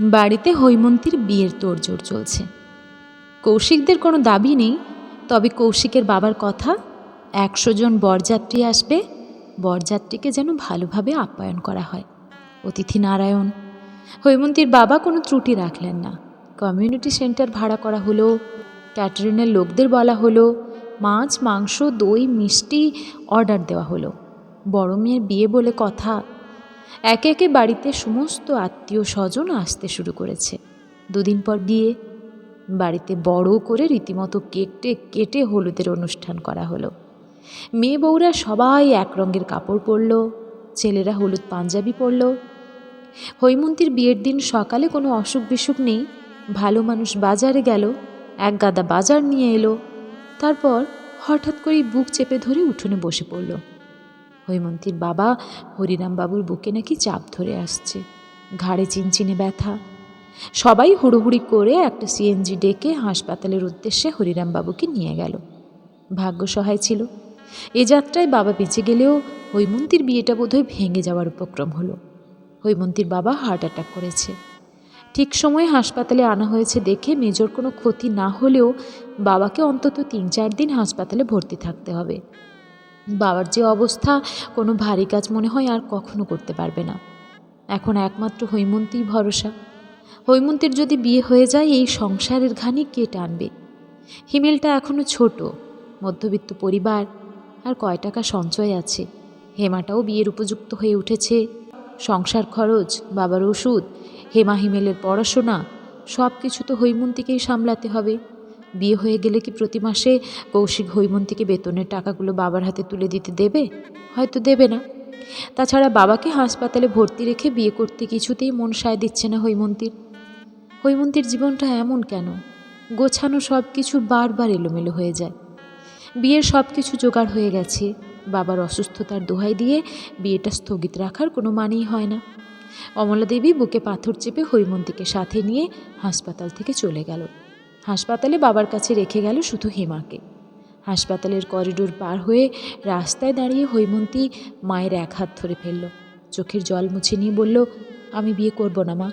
বাড়িতে হৈমন্তীর বিয়ের তোড়জোড় চলছে। কৌশিকদের কোনো দাবি নেই, তবে কৌশিকের বাবার কথা, একশো জন বরযাত্রী আসবে, বরযাত্রীকে যেন ভালোভাবে আপ্যায়ন করা হয়। অতিথি নারায়ণ, হৈমন্তীর বাবা কোনো ত্রুটি রাখলেন না। কমিউনিটি সেন্টার ভাড়া করা হলো, ক্যাটারিনের লোকদের বলা হলো, মাছ, মাংস, দই, মিষ্টি অর্ডার দেওয়া হলো। বড় মেয়ের বিয়ে বলে কথা একে একে বাড়িতে সমস্ত আত্মীয় স্বজন আসতে শুরু করেছে। দুদিন পর বিয়ে। বাড়িতে বড় করে রীতিমতো কেটে কেটে হলুদের অনুষ্ঠান করা হলো। মেয়ে বউরা সবাই এক রঙের কাপড় পরলো, ছেলেরা হলুদ পাঞ্জাবি পরলো। হৈমন্তীর বিয়ের দিন সকালে কোনো অসুখ বিসুখ নেই। ভালো মানুষ বাজারে গেল, এক গাদা বাজার নিয়ে এলো। তারপর হঠাৎ করেই বুক চেপে ধরে উঠোনে বসে পড়ল। হৈমন্তীর বাবা হরিরামবাবুর বুকে নাকি চাপ ধরে আসছে। ঘাড়ে চিনচিনে ব্যথা। সবাই হুড়োহুড়ি করে একটা সিএনজি ডেকে হাসপাতালের উদ্দেশ্যে হরিরামবাবুকে নিয়ে গেল। ভাগ্য সহায় ছিল। এ যাত্রায় বাবা বেঁচে গেলেও হৈমন্তীর বিয়েটা বোধহয় ভেঙে যাওয়ার উপক্রম হলো। হৈমন্তীর বাবা হার্ট অ্যাটাক করেছে। ঠিক সময়ে হাসপাতালে আনা হয়েছে দেখে মেজর কোনো ক্ষতি না হলেও বাবাকে অন্তত তিন চার দিন হাসপাতালে ভর্তি থাকতে হবে। বাবার যে অবস্থা, কোনো ভারী কাজ মনে হয় আর কখনো করতে পারবে না। এখন একমাত্র হৈমন্তীই ভরসা। হৈমন্তীর যদি বিয়ে হয়ে যায়, এই সংসারের ঘানি কে টানবে? হিমেলটা এখনও ছোট, মধ্যবিত্ত পরিবার, আর কয় টাকা সঞ্চয় আছে। হেমাটাও বিয়ের উপযুক্ত হয়ে উঠেছে। সংসার খরচ, বাবার ওষুধ, হেমা হিমেলের পড়াশোনা সব কিছু তো হৈমন্তীকেই সামলাতে হবে। বিয়ে হয়ে গেলে কি প্রতি মাসে কৌশিক হৈমন্তীকে বেতনের টাকাগুলো বাবার হাতে তুলে দিতে দেবে? হয়তো দেবে না। তাছাড়া বাবাকে হাসপাতালে ভর্তি রেখে বিয়ে করতে কিছুতেই মন সায় দিচ্ছে না হৈমন্তীর। হৈমন্তীর জীবনটা এমন কেন? গোছানো সব কিছু বারবার এলোমেলো হয়ে যায়। বিয়ের সব কিছু জোগাড় হয়ে গেছে। বাবার অসুস্থতার দোহাই দিয়ে বিয়েটা স্থগিত রাখার কোনো মানেই হয় না। অমলা দেবী বুকে পাথর চেপে হৈমন্তীকে সাথে নিয়ে হাসপাতাল থেকে চলে গেল। হাসপাতালে বাবার কাছে রেখে গেল শুধু হেমাকে। হাসপাতালের করিডোর পার হয়ে রাস্তায় দাঁড়িয়ে হৈমন্তী মায়ের এক হাত ধরে ফেলল। চোখের জল মুছে নিয়ে বলল, আমি বিয়ে করব না, মা।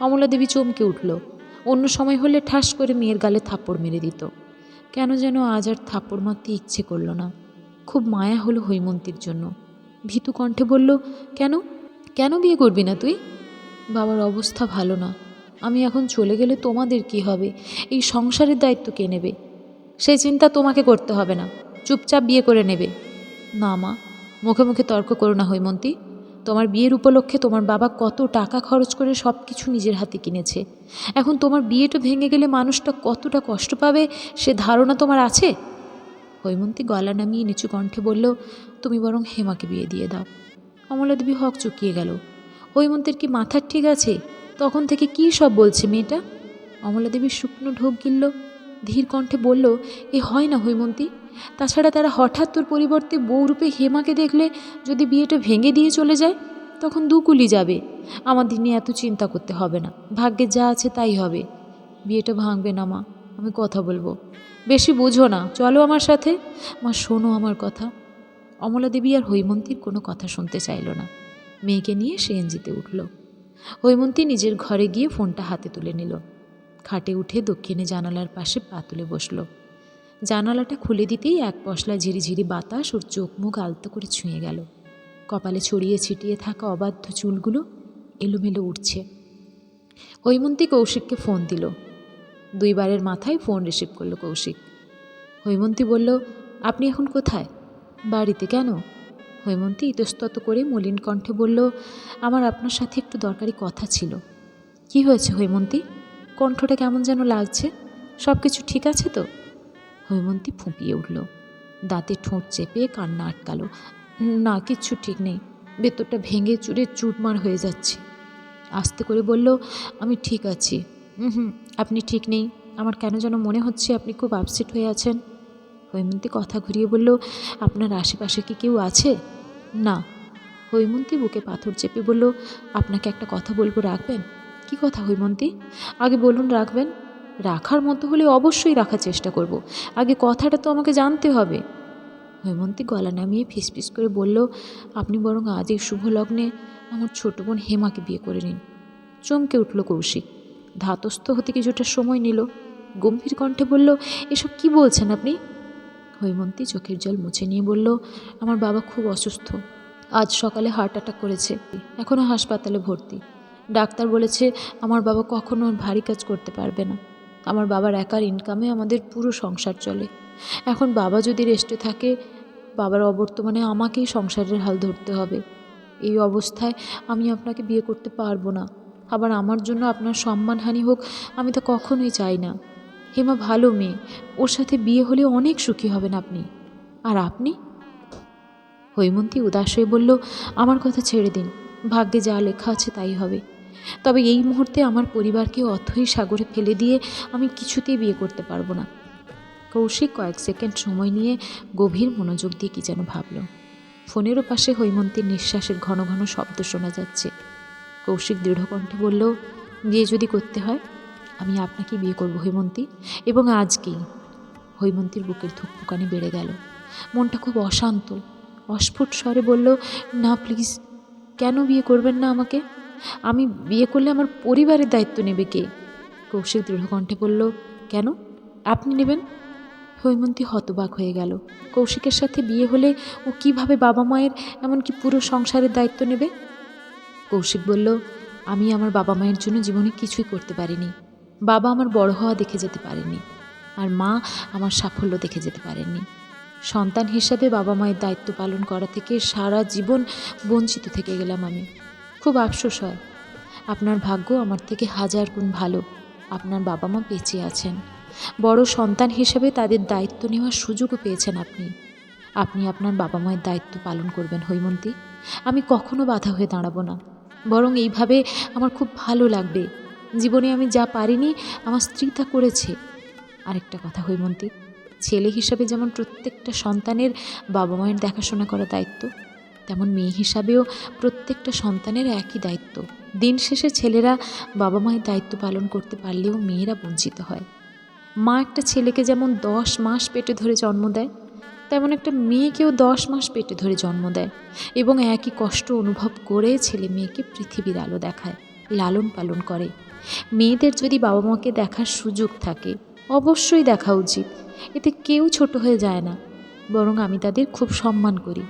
অমলা দেবী চমকে উঠল। অন্য সময় হলে ঠাস করে মেয়ের গালে থাপ্পড় মেরে দিত। কেন যেন আজ আর থাপ্পড় মারতে ইচ্ছে করল না। খুব মায়া হলো হৈমন্তীর জন্য। ভীতু কণ্ঠে বলল, কেন? কেন বিয়ে করবি না তুই? বাবার অবস্থা ভালো না। আমি এখন চলে গেলে তোমাদের কি হবে? এই সংসারের দায়িত্ব কে নেবে? সেই চিন্তা তোমাকে করতে হবে না। চুপচাপ বিয়ে করে নেবে। না মা, মুখে মুখে তর্ক করো না হৈমন্তী। তোমার বিয়ের উপলক্ষে তোমার বাবা কত টাকা খরচ করে সব কিছু নিজের হাতে কিনেছে। এখন তোমার বিয়েটা ভেঙে গেলে মানুষটা কতটা কষ্ট পাবে সে ধারণা তোমার আছে? হৈমন্তী গলা নামিয়ে নিচু কণ্ঠে বলল, তুমি বরং হেমাকে বিয়ে দিয়ে দাও। কমলা দেবী হক চুকিয়ে গেল। হৈমন্তীর কি মাথার ঠিক আছে? তখন থেকে কি সব বলছে মেয়েটা? অমলা দেবী শুকনো ঢোক গিলল, ধীর কণ্ঠে বলল, এ হয় না হৈমন্তী। তাছাড়া তারা হঠাৎ তোর পরিবর্তে বউরূপে হেমাকে দেখলে যদি বিয়েটা ভেঙে দিয়ে চলে যায়, তখন দুকুলি যাবে। আমাদের নিয়ে এত চিন্তা করতে হবে না। ভাগ্যে যা আছে তাই হবে। বিয়েটা ভাঙবে না মা, আমি কথা বলব। বেশি বুঝো না, চলো আমার সাথে। মা, শোনো আমার কথা। অমলা দেবী আর হৈমন্তীর কোনো কথা শুনতে চাইল না। মেয়েকে নিয়ে সে এনজিতে উঠল। হৈমন্তী নিজের ঘরে গিয়ে ফোনটা হাতে তুলে নিল। খাটে উঠে দক্ষিণে জানালার পাশে পা তুলে বসল। জানালাটা খুলে দিতেই এক পশলা ঝিরিঝিরি বাতাস ওর চোখ মুখ আলতো করে ছুঁয়ে গেল। কপালে ছড়িয়ে ছিটিয়ে থাকা অবাধ্য চুলগুলো এলোমেলো উঠছে। হৈমন্তী কৌশিককে ফোন দিল। দুইবারের মাথায় ফোন রিসিভ করল কৌশিক। হৈমন্তী বলল, আপনি এখন কোথায়? বাড়িতে কেন? হৈমন্তী ইতস্তত করে মলিন কণ্ঠে বলল, আমার আপনার সাথে একটু দরকারি কথা ছিল। কি হয়েছে হৈমন্তী? কণ্ঠটা কেমন যেন লাগছে? সব কিছু ঠিক আছে তো? হৈমন্তী ফুঁপিয়ে উঠল। দাঁতে ঠোঁট চেপে কান্না আটকালো। না, কিচ্ছু ঠিক নেই। ভেতরটা ভেঙে চুরে চুটমার হয়ে যাচ্ছে। আস্তে করে বলল, আমি ঠিক আছি। হুম হুম, আপনি ঠিক নেই। আমার কেন যেন মনে হচ্ছে আপনি খুব আপসেট হয়ে আছেন? হৈমন্তী কথা ঘুরিয়ে বলল, আপনার আশেপাশে কি কেউ আছে? না, হৈমন্তী বুকে পাথর চেপে বলল, আপনাকে একটা কথা বলব, রাখবেন? কি কথা, হৈমন্তী? আগে বলুন, রাখবেন? রাখার মতো হলে অবশ্যই রাখার চেষ্টা করব। আগে কথাটা তো আমাকে জানতে হবে। হৈমন্তী গলা নামিয়ে ফিসফিস করে বলল, আপনি বরং আজ এই শুভ লগ্নে আমার ছোট বোন হেমাকে বিয়ে করে নিন। চমকে উঠল কৌশিক। ধাতস্থ হতে কিছুটা সময় নিল। গম্ভীর কণ্ঠে বলল, এসব কি বলছেন আপনি? হৈমন্তী চোখের জল মুছে নিয়ে বলল, আমার বাবা খুব অসুস্থ। আজ সকালে হার্ট অ্যাটাক করেছে। এখনও হাসপাতালে ভর্তি। ডাক্তার বলেছে, আমার বাবা কখনো ভারী কাজ করতে পারবে না। আমার বাবার একার ইনকামে আমাদের পুরো সংসার চলে। এখন বাবা যদি রেস্টে থাকে, বাবার অবর্তমানে আমাকেই সংসারের হাল ধরতে হবে। এই অবস্থায় আমি আপনাকে বিয়ে করতে পারব না। আবার আমার জন্য আপনার সম্মানহানি হোক, আমি তো কখনোই চাই না। হেমা ভালো মেয়ে। ওর সাথে বিয়ে হলে অনেক সুখী হবেন আপনি। আর আপনি? হৈমন্তী উদাস হয়ে বলল, আমার কথা ছেড়ে দিন। ভাগ্যে যা লেখা আছে তাই হবে। তবে এই মুহূর্তে আমার পরিবারকে অথই সাগরে ফেলে দিয়ে আমি কিছুতেই বিয়ে করতে পারব না। কৌশিক কয়েক সেকেন্ড সময় নিয়ে গভীর মনোযোগ দিয়ে কি যেন ভাবল। ফোনেরও পাশে হৈমন্তীর নিঃশ্বাসের ঘন ঘন শব্দ শোনা যাচ্ছে। কৌশিক দৃঢ়কণ্ঠে বলল, বিয়ে যদি করতে হয় আমি আপনাকে বিয়ে করব, হৈমন্তী। এবং আজকেই হৈমন্তীর বুকের ধুকপুকানি বেড়ে গেল। মনটা খুব অশান্ত। অস্ফুট স্বরে বলল, না, প্লিজ, কেন বিয়ে করবেন না আমাকে? আমি বিয়ে করলে আমার পরিবারের দায়িত্ব নেবে কে? কৌশিক দৃঢ়কণ্ঠে বলল, কেন? আপনি নেবেন? হৈমন্তী হতবাক হয়ে গেল। কৌশিকের সাথে বিয়ে হলে ও কীভাবে বাবা মায়ের, এমনকি পুরো সংসারের দায়িত্ব নেবে? কৌশিক বলল, আমি আমার বাবা মায়ের জন্য জীবনে কিছুই করতে পারিনি। বাবা আমার বড় হওয়া দেখে যেতে পারেনি আর মা আমার সাফল্য দেখে যেতে পারেননি। সন্তান হিসাবে বাবা মায়ের দায়িত্ব পালন করা থেকে সারা জীবন বঞ্চিত থেকে গেলাম আমি। খুব আফসোস হয়। আপনার ভাগ্য আমার থেকে হাজার গুণ ভালো। আপনার বাবা মা বেঁচে আছেন। বড় সন্তান হিসেবে তাদের দায়িত্ব নেওয়ার সুযোগও পেয়েছেন আপনি। আপনি আপনার বাবা মায়ের দায়িত্ব পালন করবেন, হৈমন্তী। আমি কখনো বাধা হয়ে দাঁড়াবো না। বরং এইভাবে আমার খুব ভালো লাগবে। জীবনে আমি যা পারিনি, আমার স্ত্রী তা করেছে। আরেকটা কথা হৈমন্তী ছেলে হিসাবে যেমন প্রত্যেকটা সন্তানের বাবা মায়ের দেখাশোনা করা দায়িত্ব, তেমন মেয়ে হিসাবেও প্রত্যেকটা সন্তানের একই দায়িত্ব। দিন শেষে ছেলেরা বাবা মায়ের দায়িত্ব পালন করতে পারলেও মেয়েরা বঞ্চিত হয়। মা একটা ছেলেকে যেমন দশ মাস পেটে ধরে জন্ম দেয়, তেমন একটা মেয়েকেও দশ মাস পেটে ধরে জন্ম দেয় এবং একই কষ্ট অনুভব করে ছেলে মেয়েকে পৃথিবীর আলো দেখায়। লালন পালন করে। মেয়েদের যদি বাবা মাকে দেখার সুযোগ থাকে, অবশ্যই দেখা উচিত। এতে কেউ ছোট হয়ে যায় না। বরং আমি তাদের খুব সম্মান করি।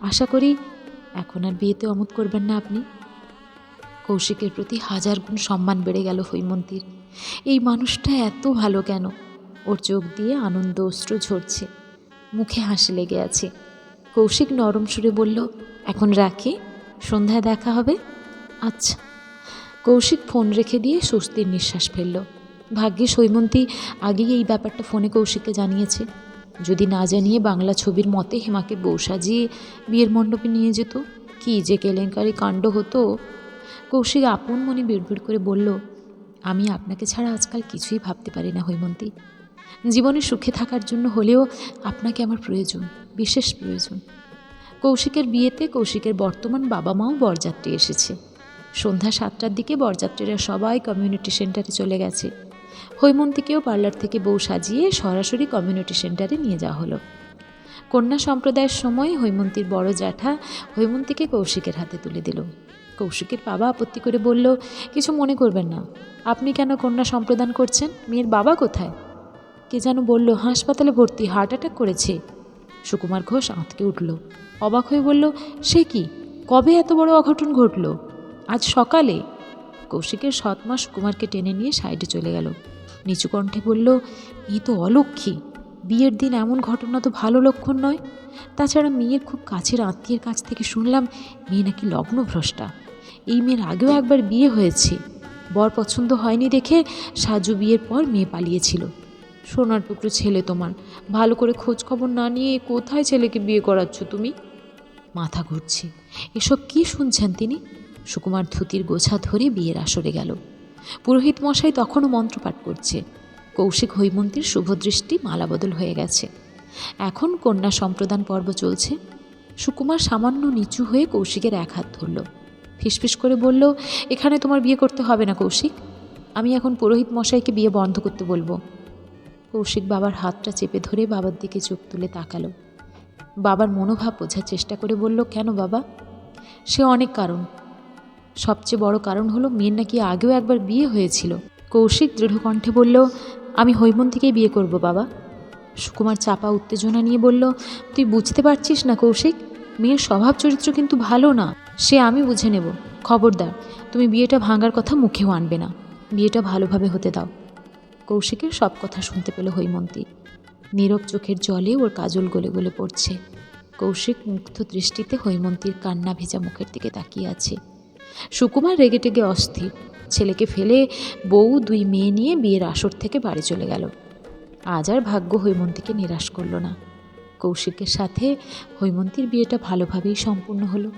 আশা করি এখন আর বিয়েতে অমত করবেন না আপনি। কৌশিকের প্রতি হাজার গুণ সম্মান বেড়ে গেল হৈমন্তীর। এই মানুষটা এত ভালো কেন? ওর চোখ দিয়ে আনন্দ অস্ত্র ঝরছে। মুখে হাসি লেগে আছে। কৌশিক নরম সুরে বলল, এখন রাখি। সন্ধ্যায় দেখা হবে? আচ্ছা। কৌশিক ফোন রেখে দিয়ে স্বস্তির নিঃশ্বাস ফেলল। ভাগ্যে হৈমন্তী আগেই এই ব্যাপারটা ফোনে কৌশিককে জানিয়েছে। যদি না জানিয়ে বাংলা ছবির মতে হেমাকে বউ সাজিয়ে বিয়ের মণ্ডপে নিয়ে যেত, কি যে কেলেঙ্কারি কাণ্ড হতো। কৌশিক আপন মনে বিড়বিড় করে বলল, আমি আপনাকে ছাড়া আজকাল কিছুই ভাবতে পারি না হৈমন্তী। জীবনে সুখে থাকার জন্য হলেও আপনাকে আমার প্রয়োজন, বিশেষ প্রয়োজন। কৌশিকের বিয়েতে কৌশিকের বর্তমান বাবা মাও বরযাত্রী এসেছে। সন্ধ্যা সাতটার দিকে বরযাত্রীরা সবাই কমিউনিটি সেন্টারে চলে গেছে। হৈমন্তীকেও পার্লার থেকে বউ সাজিয়ে সরাসরি কমিউনিটি সেন্টারে নিয়ে যাওয়া হলো। কন্যা সম্প্রদায়ের সময় হৈমন্তীর বড় জ্যাঠা হৈমন্তীকে কৌশিকের হাতে তুলে দিল। কৌশিকের বাবা আপত্তি করে বলল, কিছু মনে করবেন না। আপনি কেন কন্যা সম্প্রদান করছেন? মেয়ের বাবা কোথায়? কে যেন বলল, হাসপাতালে ভর্তি হার্ট অ্যাটাক করেছে। সুকুমার ঘোষ আঁতকে উঠল। অবাক হয়ে বলল, সে কি? কবে এত বড় অঘটন ঘটল? আজ সকালে কৌশিকের সৎমা সুকুমারকে টেনে নিয়ে সাইডে চলে গেল। নিচু কণ্ঠে বলল এই তো অলক্ষী বিয়ের দিন এমন ঘটনা তো ভালো লক্ষণ নয়। তাছাড়া মেয়ের খুব কাছের আত্মীয়ের কাছ থেকে শুনলাম, মেয়ে নাকি লগ্নভ্রষ্টা। এই মেয়ের আগেও একবার বিয়ে হয়েছে। বর পছন্দ হয়নি দেখে সাজু বিয়ের পর মেয়ে পালিয়েছিল। সোনার টুকরো ছেলে তোমার। ভালো করে খোঁজ খবর না নিয়ে কোথায় ছেলেকে বিয়ে করাচ্ছ তুমি? মাথা ঘুরছে। এসব কি শুনছেন তিনি? সুকুমার ধুতির গোছা ধরে বিয়ের আসরে গেল। পুরোহিত মশাই তখনও মন্ত্রপাঠ করছে। কৌশিক হৈমন্তীর শুভদৃষ্টি মালাবদল হয়ে গেছে। এখন কন্যা সম্প্রদান পর্ব চলছে। সুকুমার সামান্য নিচু হয়ে কৌশিকের এক হাত ধরল। ফিসফিস করে বলল, এখানে তোমার বিয়ে করতে হবে না কৌশিক। আমি এখন পুরোহিত মশাইকে বিয়ে বন্ধ করতে বলব। কৌশিক বাবার হাতটা চেপে ধরে বাবার দিকে চোখ তুলে তাকালো। বাবার মনোভাব বোঝার চেষ্টা করে বলল, কেন বাবা? সে অনেক কারণ। সবচেয়ে বড় কারণ হলো মেয়ের নাকি আগেও একবার বিয়ে হয়েছিল। কৌশিক দৃঢ়কণ্ঠে বলল, আমি হৈমন্তীকেই বিয়ে করব, বাবা। সুকুমার চাপা উত্তেজনা নিয়ে বলল, তুই বুঝতে পারছিস না কৌশিক, মেয়ের স্বভাব চরিত্র কিন্তু ভালো না। সে আমি বুঝে নেব। খবরদার, তুমি বিয়েটা ভাঙার কথা মুখেও আনবে না। বিয়েটা ভালোভাবে হতে দাও। কৌশিকের সব কথা শুনতে পেল হৈমন্তী। নীরব চোখের জলে ওর কাজল গলে গলে পড়ছে। কৌশিক মুগ্ধ দৃষ্টিতে হৈমন্তীর কান্না ভেজা মুখের দিকে তাকিয়ে আছে। সুকুমার রেগে টেগে অস্থির। ছেলেকে ফেলে বউ দুই মেয়ে নিয়ে বিয়ের আসর থেকে বাড়ি চলে গেল। আজ আর ভাগ্য হৈমন্তীকে নিরাশ করল না। কৌশিকের সাথে হৈমন্তীর বিয়েটা ভালোভাবেই সম্পূর্ণ হলো।